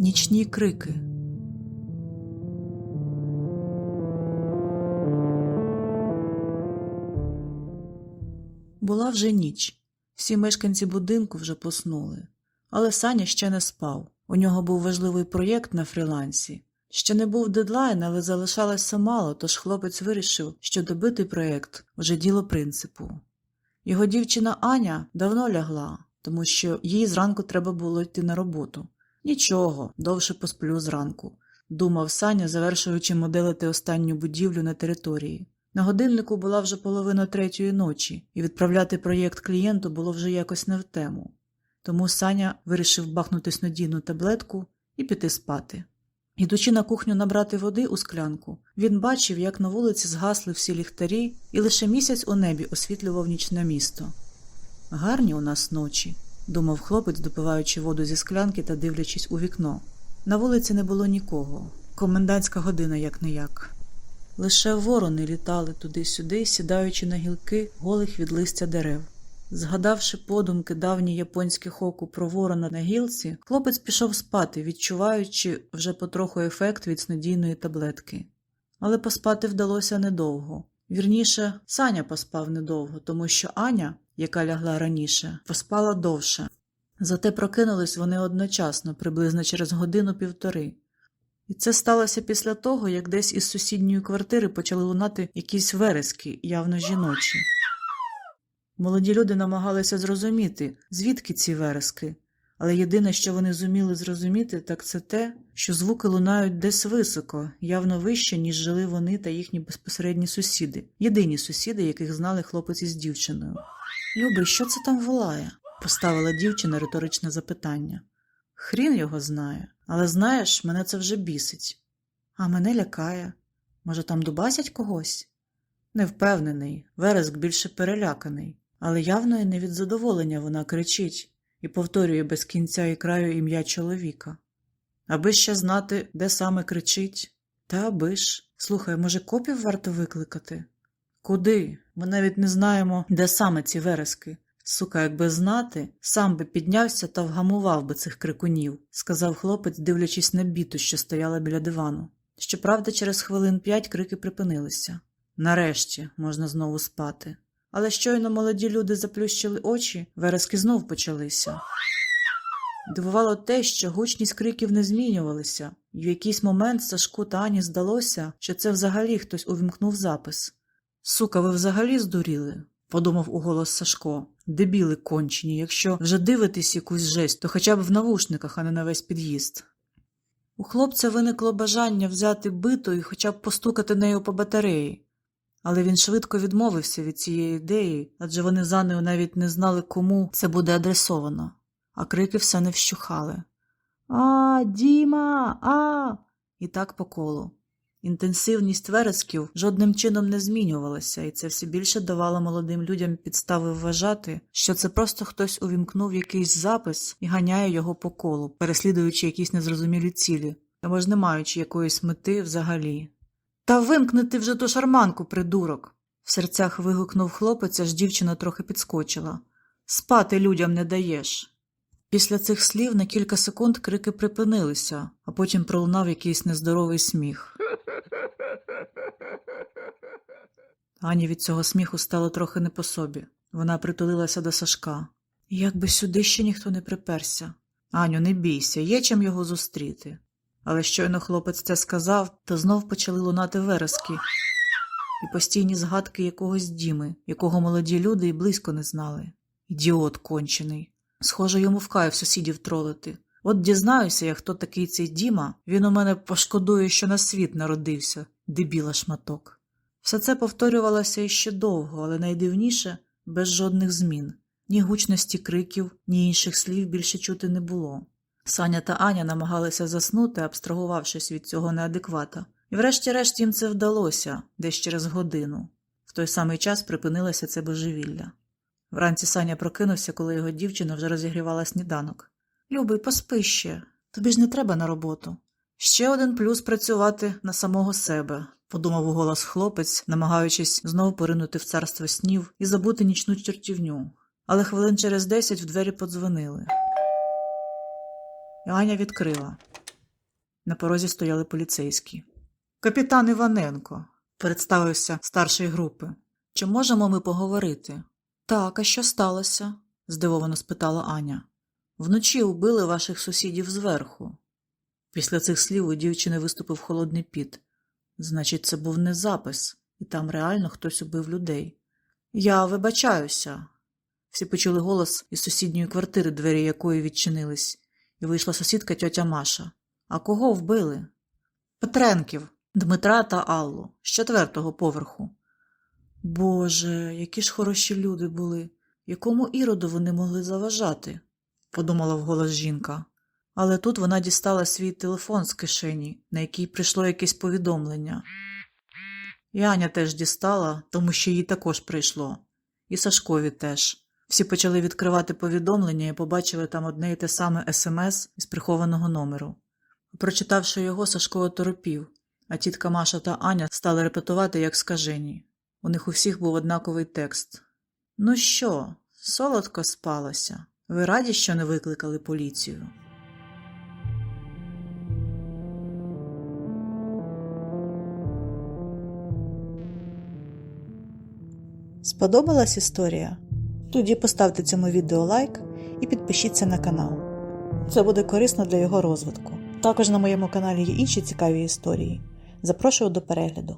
Нічні крики. Була вже ніч. Всі мешканці будинку вже поснули. Але Саня ще не спав. У нього був важливий проєкт на фрілансі. Ще не був дедлайн, але залишалося мало, тож хлопець вирішив, що добити проєкт вже діло принципу. Його дівчина Аня давно лягла, тому що їй зранку треба було йти на роботу. Нічого, довше посплю зранку, думав Саня, завершуючи моделити останню будівлю на території. На годиннику була вже половина третьої ночі, і відправляти проєкт клієнту було вже якось не в тему. Тому Саня вирішив бахнути снодійну таблетку і піти спати. Ідучи на кухню набрати води у склянку, він бачив, як на вулиці згасли всі ліхтарі, і лише місяць у небі освітлював нічне місто. Гарні у нас ночі, думав хлопець, допиваючи воду зі склянки та дивлячись у вікно. На вулиці не було нікого. Комендантська година як не як. Лише ворони літали туди-сюди, сідаючи на гілки голих від листя дерев. Згадавши подумки давнє японське хоку про ворона на гілці, хлопець пішов спати, відчуваючи вже потроху ефект від снодійної таблетки. Але поспати вдалося недовго. Вірніше, Саня поспав недовго, тому що Аня, яка лягла раніше, поспала довше. Зате прокинулись вони одночасно, приблизно через годину-півтори. І це сталося після того, як десь із сусідньої квартири почали лунати якісь верески, явно жіночі. Молоді люди намагалися зрозуміти, звідки ці верески, але єдине, що вони зуміли зрозуміти, так це те, що звуки лунають десь високо, явно вище, ніж жили вони та їхні безпосередні сусіди, єдині сусіди, яких знали хлопець із дівчиною. Любий, що це там волає? поставила дівчина риторичне запитання. Хрін його знає, але знаєш, мене це вже бісить. А мене лякає. Може, там дубасять когось? Не впевнений, вереск більше переляканий, але явно і не від задоволення вона кричить і повторює без кінця і краю ім'я чоловіка. Аби ще знати, де саме кричить. Та аби ж. Слухай, може, копів варто викликати? Куди? Ми навіть не знаємо, де саме ці верески. Сука, якби знати, сам би піднявся та вгамував би цих крикунів, сказав хлопець, дивлячись на біту, що стояла біля дивану. Щоправда, через хвилин п'ять крики припинилися. Нарешті можна знову спати. Але щойно молоді люди заплющили очі, верески знов почалися. Дивувало те, що гучність криків не змінювалися, і в якийсь момент Сашку та Ані здалося, що це взагалі хтось увімкнув запис. Сука, ви взагалі здуріли? подумав уголос Сашко. Дебіли кончені, якщо вже дивитесь якусь жесть, то хоча б в навушниках, а не на весь під'їзд. У хлопця виникло бажання взяти биту і хоча б постукати нею по батареї. Але він швидко відмовився від цієї ідеї, адже вони за нею навіть не знали, кому це буде адресовано, а крики все не вщухали. А, Діма, а. І так по колу. Інтенсивність вересків жодним чином не змінювалася, і це все більше давало молодим людям підстави вважати, що це просто хтось увімкнув якийсь запис і ганяє його по колу, переслідуючи якісь незрозумілі цілі, або ж не маючи якоїсь мети взагалі. Та вимкни ти вже ту шарманку, придурок. В серцях вигукнув хлопець, аж дівчина трохи підскочила. Спати людям не даєш. Після цих слів на кілька секунд крики припинилися, а потім пролунав якийсь нездоровий сміх. Ані від цього сміху стало трохи не по собі. Вона притулилася до Сашка. Як би сюди ще ніхто не приперся. Аню, не бійся, є чим його зустріти. Але щойно хлопець це сказав, то знов почали лунати верески і постійні згадки якогось діми, якого молоді люди й близько не знали. Ідіот кончений. Схоже, йому в кайф сусідів тролити. От дізнаюся, як хто такий цей Діма, він у мене пошкодує, що на світ народився, дебіла шматок. Все це повторювалося іще довго, але найдивніше без жодних змін. Ні гучності криків, ні інших слів більше чути не було. Саня та Аня намагалися заснути, абстрагувавшись від цього неадеквата, і врешті-решт їм це вдалося десь через годину. В той самий час припинилося це божевілля. Вранці Саня прокинувся, коли його дівчина вже розігрівала сніданок. Любий, поспи ще. Тобі ж не треба на роботу. Ще один плюс працювати на самого себе, подумав уголос хлопець, намагаючись знову поринути в царство снів і забути нічну чертівню. Але хвилин через десять в двері подзвонили. І Аня відкрила. На порозі стояли поліцейські. Капітан Іваненко, представився старший групи. Чи можемо ми поговорити? Так, а що сталося? здивовано спитала Аня. Вночі убили ваших сусідів зверху. Після цих слів у дівчини виступив холодний піт. Значить, це був не запис, і там реально хтось убив людей. Я вибачаюся. Всі почули голос із сусідньої квартири, двері якої відчинились, і вийшла сусідка тьотя Маша. А кого вбили? Петренків, Дмитра та Аллу з четвертого поверху. Боже, які ж хороші люди були, якому іроду вони могли заважати, подумала вголос жінка. Але тут вона дістала свій телефон з кишені, на який прийшло якесь повідомлення. І Аня теж дістала, тому що їй також прийшло. І Сашкові теж. Всі почали відкривати повідомлення і побачили там одне й те саме смс із прихованого номеру. Прочитавши його, Сашко оторопів, а тітка Маша та Аня стали репетувати як скажені. У них у всіх був однаковий текст. Ну що, солодко спалося? Ви раді, що не викликали поліцію? Сподобалась історія? Тоді поставте цьому відео лайк і підпишіться на канал. Це буде корисно для його розвитку. Також на моєму каналі є інші цікаві історії. Запрошую до перегляду.